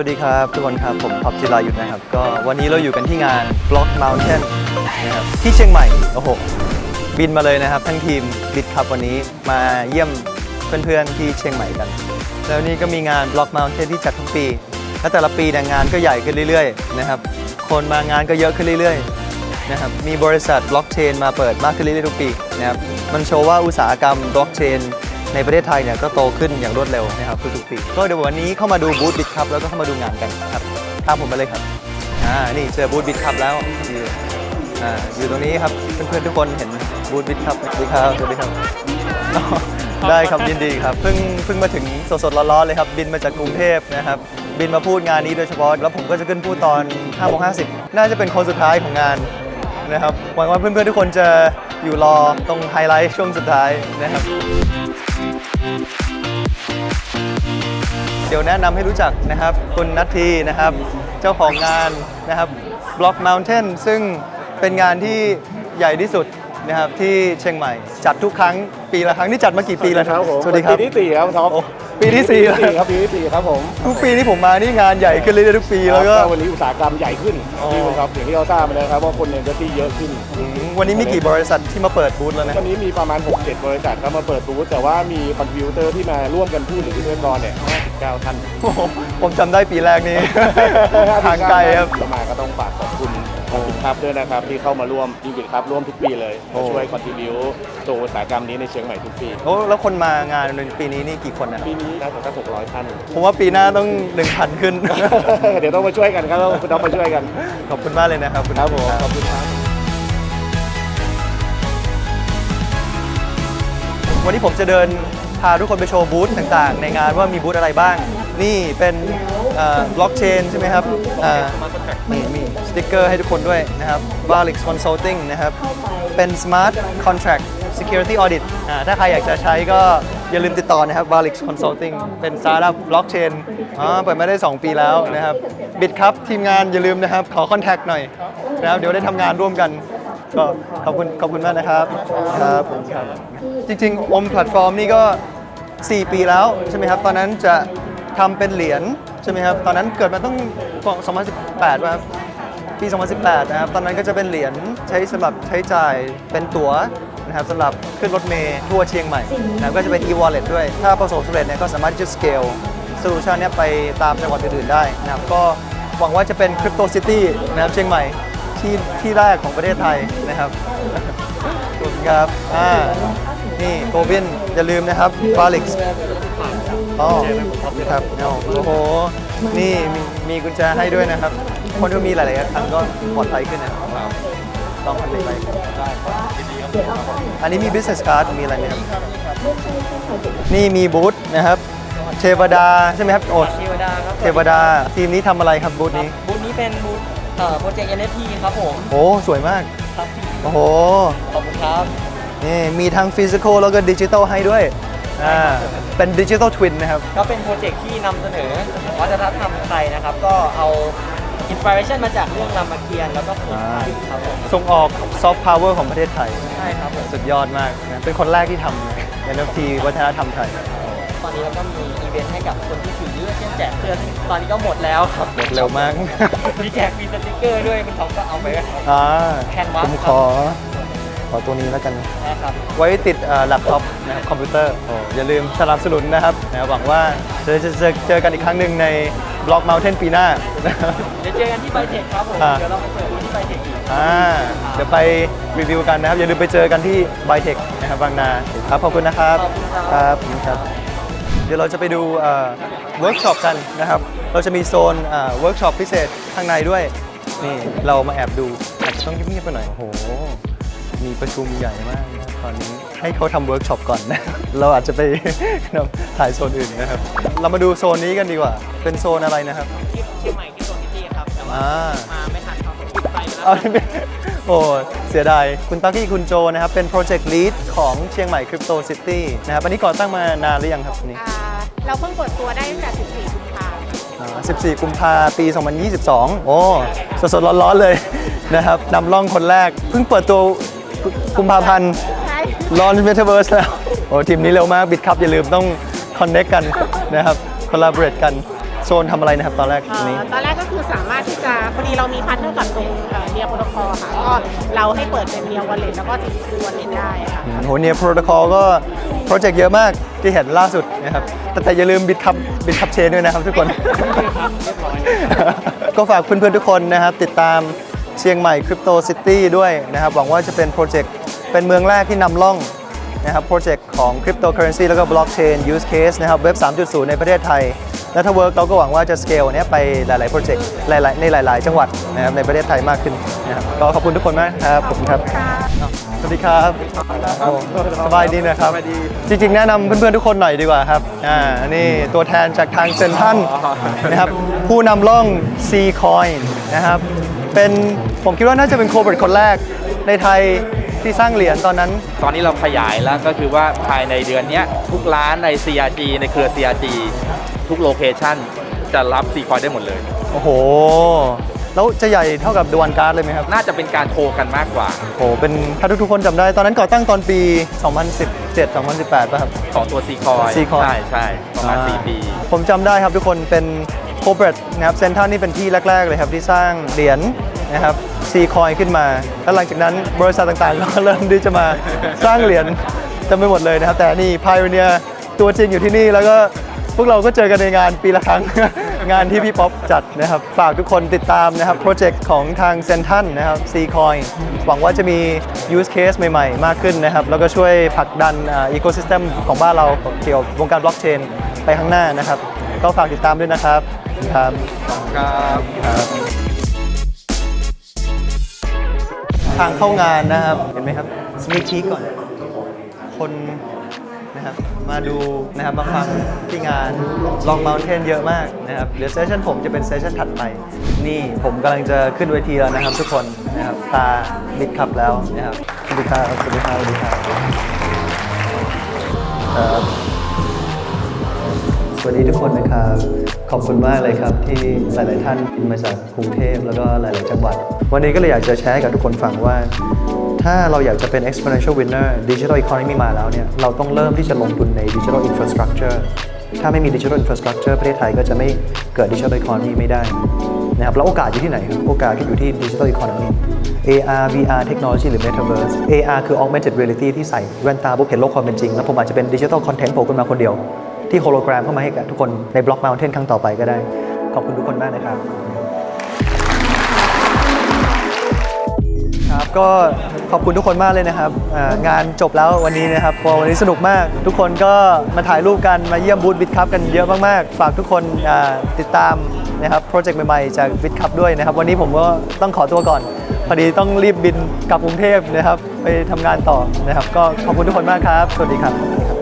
วัสดีครับ ทุกคนครับ ผมท็อปจิรายุทธนะครับ ก็วันนี้เราอยู่กันที่งาน Block Mountain นะครับที่เชียงใหม่ โอ้โห บินมาเลยนะครับ ทั้งทีมบิดครับวันนี้มาเยี่ยมเพื่อนๆที่เชียงใหม่กัน แล้วนี่ก็มีงาน Block Mountain ที่จัดทุกปี และแต่ละปีเนี่ยงานก็ใหญ่ขึ้นเรื่อยๆนะครับคนมางานก็เยอะขึ้นเรื่อยๆนะครับมีบริษัทบล็อกเชนมาเปิดมากขึ้นเรื่อยๆทุกปีนะครับมันโชว์ว่าอุตสาหกรรมบล็อกเชน ในประเทศไทยเนี่ยก็โตขึ้นอย่างรวดเร็วนะครับทุกๆปีก็เดี๋ยววันนี้เข้ามาดูบูธบิดครับแล้วก็เข้ามาดูงานกันครับตามผมมาเลยครับอ่านี่เจอบูธบิดครับแล้วอยู่อ่าอยู่ตรงนี้ครับเพื่อนๆทุกคนเห็นบูธบิดครับสวัสดีครับสวัสดีครับได้ครับยินดีครับเพิ่งเพิ่งมาถึงสดๆร้อนๆเลยครับบินมาจากกรุงเทพนะครับบินมาพูดงานนี้โดยเฉพาะแล้วผมก็จะขึ้นพูดตอน5โมง50 น่าจะเป็นคนสุดท้ายของงานนะครับหวังว่าเพื่อนๆทุกคนจะอยู่รอตรงไฮไลท์ช่วงสุดท้ายนะครับ เดี๋ยวแนะนำให้รู้จักนะครับคุณนัททีนะครับ เจ้าของงานนะครับ Block Mountain ซึ่งเป็นงานที่ใหญ่ที่สุดนะครับที่เชียงใหม่ จัดทุกครั้ง ปีละครั้งนี่จัดมากี่ปีแล้วครับผมสวัสดีครับปีที่สี่ครับท็อปโอ้ปีที่สี่แล้วครับปีที่สี่ครับผมทุกปีที่ผมมานี่งานใหญ่ขึ้นเรื่อยๆทุกปีแล้วก็ครับวันนี้อุตสาหกรรมใหญ่ขึ้นอ๋อที่คุณท็อปอย่างที่เราทราบมานะครับว่าคนในพื้นที่เยอะขึ้นอืมวันนี้มีกี่บริษัทที่มาเปิดบูธแล้วนะวันนี้มีประมาณ 6-7 บริษัทเข้ามาเปิดบูธแต่ว่ามีคอนฟิวเตอร์ที่มาร่วมกันพูดหรือวิทยากรเนี่ย59ท่านโอ้โหผมจำได้ปีแรกนี้ห่างไกลครับเรามาก็ต้องฝากขอบคุณขอบคุณครับด้วยนะครับที่เข้ามาร่วมดีวิดครับร่วมทุกปีเลยโอ้มาช่วยคอนทิบิวตัวอุตสาหกรรมนี้ในเชียงใหม่ทุกปีโอ้แล้วคนมางานในปีนี้นี่กี่คนนะปีนี้น่าจะสัก600ท่านผมว่าปีหน้าต้อง 1,000 ขึ้น เดี๋ยวต้องมาช่วยกันครับคุณท็อปมาช่วยกัน ขอบคุณมากเลยนะครับคุณครับผมครับขอบคุณครับวันนี้ผมจะเดินพาทุกคนไปโชว์บูธต่างๆ ในงานว่ามีบูธอะไรบ้าง นี่เป็นบล็อกเชนใช่ไหมครับอ่านี่มีสติกเกอร์ให้ทุกคนด้วยนะครับ Valix Consulting นะครับ เป็น Smart Contract Security Audit อ่าถ้าใครอยากจะใช้ก็อย่าลืมติดต่อนะครับ Valix Consulting เป็นสตาร์ทอัพบล็อกเชนอ๋อเปิดมาได้ 2 ปีแล้วนะครับบิดครับทีมงานอย่าลืมนะครับ ขอคอนแทคหน่อยนะครับเดี๋ยวได้ทำงานร่วมกันก็ขอบคุณขอบคุณมากนะครับครับผมครับ จริงๆ อมแพลตฟอร์มนี่ก็ 4 ปีแล้วใช่ไหมครับตอนนั้นจะทำเป็นเหรียญใช่ไหมครับตอนนั้นเกิดมาต้อง2018ครับปี 2018 นะครับ ตอนนั้นก็จะเป็นเหรียญใช้สำหรับใช้จ่ายเป็นตั๋ว นะครับสำหรับขึ้นรถเมล์ทั่วเชียงใหม่นะก็จะเป็น e-wallet ด้วย ถ้าประสบสำเร็จเนี่ยก็สามารถที่จะ scale solution เนี่ยไปตามจังหวัดอื่นๆได้นะครับก็หวังว่าจะเป็น crypto city นะครับเชียงใหม่ที่ที่แรกของประเทศไทยนะครับขอบคุณครับอ่านี่โกวินอย่าลืมนะครับฟาลิกซ์อ๋อครับโอ้โห นี่มีมีกุญแจให้ด้วยนะครับ คนที่มีหลายๆคันก็ปลอดภัยขึ้นนะครับ ต้องคันไปอันนี้มี business card มีอะไรไหมครับ นี่มีบูธนะครับ เทวดาใช่ไหมครับ โอ้เทวดาครับเทวดา ทีมนี้ทำอะไรครับบูธนี้ บูธนี้เป็นบูธเอ่อโปรเจกต์ NFT ครับผม โอ้สวยมาก ครับ โอ้โห ขอบคุณครับ นี่มีทั้งฟิสิกอลแล้วก็ดิจิตอลให้ด้วย อ่า เป็นดิจิตอลทวินนะครับ ก็เป็นโปรเจกต์ที่นำเสนอวัฒนธรรมไทยนะครับ ก็เอา อินสปิเรชันมาจากเรื่องรามเกียรติ์แล้วก็คนไทยครับผมส่งออกซอฟต์พาวเวอร์ของประเทศไทย ใช่ครับผมสุดยอดมากนะเป็นคนแรกที่ทำนะ NFT วัฒนธรรมไทย ตอนนี้เราก็มีอีเวนต์ให้กับคนที่ถือเช่นแจกเสื้อซึ่งตอนนี้ก็หมดแล้วครับ หมดเร็วมากมีแจกมีสติกเกอร์ด้วยคุณทอมก็เอาไปครับ อ่าแคนวาส ผมขอ ขอตัวนี้แล้วกัน นะครับ ไว้ติดแล็ปท็อปนะครับคอมพิวเตอร์โอ้อย่าลืมสนับสนุนนะครับนะหวังว่าจะจะจะเจอกันอีกครั้งหนึ่งใน Block Mountain ปีหน้านะครับเดี๋ยวเจอกันที่ไบเทคครับผม อ่า เดี๋ยวเราไปเปิดบูธที่ไบเทคอีก อ่าเดี๋ยวไปรีวิวกันนะครับ อย่าลืมไปเจอกันที่ไบเทคนะครับบางนาครับขอบคุณนะครับขอบคุณครับครับขอบคุณครับ เดี๋ยวเราจะไปดูเวิร์กช็อปกันนะครับ เราจะมีโซนเวิร์กช็อปพิเศษข้างในด้วย นี่เรามาแอบดูอาจจะต้องเงียบๆไปหน่อยโอ้โห มีประชุมใหญ่มากนะครับตอนนี้ให้เขาทำเวิร์กช็อปก่อนนะ เราอาจจะไป ถ่ายโซนอื่นนะครับ เรามาดูโซนนี้กันดีกว่า เป็นโซนอะไรนะครับที่เชียงใหม่ที่โซนซิตี้ครับ แต่ว่าอ่า มาไม่ทันครับปิดไปไปแล้วเอาไม่โอ้เสียดาย คุณตั๊กกี้คุณโจนะครับ เป็นโปรเจกต์ลีดของเชียงใหม่คริปโตซิตี้นะครับ อันนี้ก่อตั้งมานานหรือยังครับอันนี้อ่าเราเพิ่งเปิดตัวได้ตั้งแต่ 14กุมภาพันธ์อ่า14 กุมภาปี 2022 โอ้ สดๆ ร้อนๆ เลยนะครับนำร่องคนแรก เพิ่งเปิดตัว กุมภาพันธ์ใช่รอนเมตาเวิร์สแล้วโอ้ทีมนี้เร็วมากบิดครับอย่าลืมต้องคอนเน็กกันนะครับคอลลาบอร์เรตกันโซนทำอะไรนะครับตอนแรกเอ่ตรงอนี้ตอนแรกก็คือสามารถที่จะพอดีเรามีพาร์ทเนอร์กับตรงเรียโปรโตคอลค่ะก็เราให้เปิดเป็นเรียวอลเล็ตแล้วก็จีซีวอลเล็ตได้ค่ะโหเนี่ยโปรโตคอลก็โปรเจกต์เยอะมากที่เห็นล่าสุดนะครับแต่แต่อย่าลืมบิดคับบิดคับเชนด้วยนะครับทุกคนก็ฝากเพื่อนๆทุกคนนะครับติดตาม เชียงใหม่คริปโตซิตี้ด้วยนะครับ หวังว่าจะเป็นโปรเจกต์เป็นเมืองแรกที่นำล่องนะครับโปรเจกต์ของคริปโตเคอเรนซีแล้วก็บล็อกเชนยูสเคสนะครับเว็บ 3.0 ในประเทศไทย และถ้าเวิร์กเราก็หวังว่าจะสเกลเนี้ยไปหลาย ๆ โปรเจกต์หลาย ๆ ในหลาย ๆ จังหวัดนะครับในประเทศไทยมากขึ้นนะครับก็ขอบคุณทุกคนมากครับขอบคุณครับ สวัสดีครับโอ้สบายดีนะครับ จริง ๆ แนะนำเพื่อน ๆ ทุกคนหน่อยดีกว่าครับอ่านี่ตัวแทนจากทางเซนทันนะครับผู้นำร่อง C Coin นะครับเป็น ผมคิดว่าน่าจะเป็นโคเบิร์ตคนแรกในไทยที่สร้างเหรียญตอนนั้น ตอนนี้เราขยายแล้วก็คือว่าภายในเดือนเนี้ยทุกร้านใน CRG ในเครือ CRG ทุกโลเคชันจะรับซีคอยได้หมดเลย โอ้โห แล้วจะใหญ่เท่ากับดวนการ์ดเลยไหมครับ น่าจะเป็นการโทรกันมากกว่า โอ้โห เป็นถ้าทุกๆคนจำได้ตอนนั้นก่อตั้งตอนปี 2017 2018 ป่ะครับ ของตัวซีคอย Coin ใช่ใช่ประมาณอ่4ปี ผมจำได้ครับทุกคนเป็นโคเ r ร t นะครับเซนทันนี่เป็นที่แรก ๆ เลยครับที่สร้างเหรียญ นะครับซีคอยขึ้นมา แล้วหลังจากนั้นบริษัทต่างๆ ก็เริ่มที่จะมาสร้างเหรียญเต็มไปหมดเลยนะครับ แต่นี่พายเนียตัวจริงอยู่ที่นี่แล้วก็พวกเราก็เจอกันในงานปีละครั้ง งานที่พี่ป๊อปจัดนะครับ ฝากทุกคนติดตามนะครับ โปรเจกต์ของทางเซนทันนะครับ C Coin หวังว่าจะมี use case ใหม่ๆ มากขึ้นนะครับ แล้วก็ช่วยผลักดันอีโค y ิสเต็มของบ้านเราเกี่ยวกับวงการบล็อกเชนไปข้างหน้านะครับ ก็ฝากติดตามด้วยนะครับ ครับ ครับ ทางเข้างานนะครับ เห็นไหมครับสมิคีก่อน คนนะครับ มาดูนะครับ มาฟังที่งาน Long Mountain เยอะมากนะครับ เดี๋ยวเซสชันผมจะเป็นเซสชันถัดไป นี่ผมกำลังจะขึ้นเวทีแล้วนะครับทุกคนนะครับ ตาบิดขับแล้วนะครับสวัสดีครับสวัสดีครับสวัสดีครับ สวัสดีทุกคนนะครับ ขอบคุณมากเลยครับที่หลาย ๆ ท่านบินมาจากกรุงเทพแล้วก็หลาย ๆ จังหวัด วันนี้ก็เลยอยากจะแชร์ให้กับทุกคนฟังว่า ถ้าเราอยากจะเป็น exponential winner digital economy มาแล้วเนี่ย เราต้องเริ่มที่จะลงทุนใน digital infrastructure ถ้าไม่มี digital infrastructure ประเทศไทยก็จะไม่เกิด digital economy ไม่ได้นะครับแล้วโอกาสอยู่ที่ไหนครับโอกาสก็อยู่ที่ digital economy AR VR technology หรือ Metaverse AR คือ augmented reality ที่ใส่แว่นตาปุ๊บเห็นโลกความเป็นจริง แล้วผมอาจจะเป็น digital content โผล่ขึ้นมาคนเดียว ที่โฮโลแกรมเข้ามาให้กับทุกคนใน Block Mountain ครั้งต่อไปก็ได้ ขอบคุณทุกคนมากนะครับ ครับก็ขอบคุณทุกคนมากเลยนะครับอ่างานจบแล้ววันนี้นะครับพอวันนี้สนุกมาก ทุกคนก็มาถ่ายรูปกันมาเยี่ยมบูธบิทคัพกันเยอะมากๆ ฝากทุกคนอ่าติดตามนะครับโปรเจกต์ใหม่ๆจากบิทคัพด้วยนะครับ วันนี้ผมก็ต้องขอตัวก่อน พอดีต้องรีบบินกลับกรุงเทพนะครับ ไปทำงานต่อนะครับ ก็ขอบคุณทุกคนมากครับ สวัสดีครับ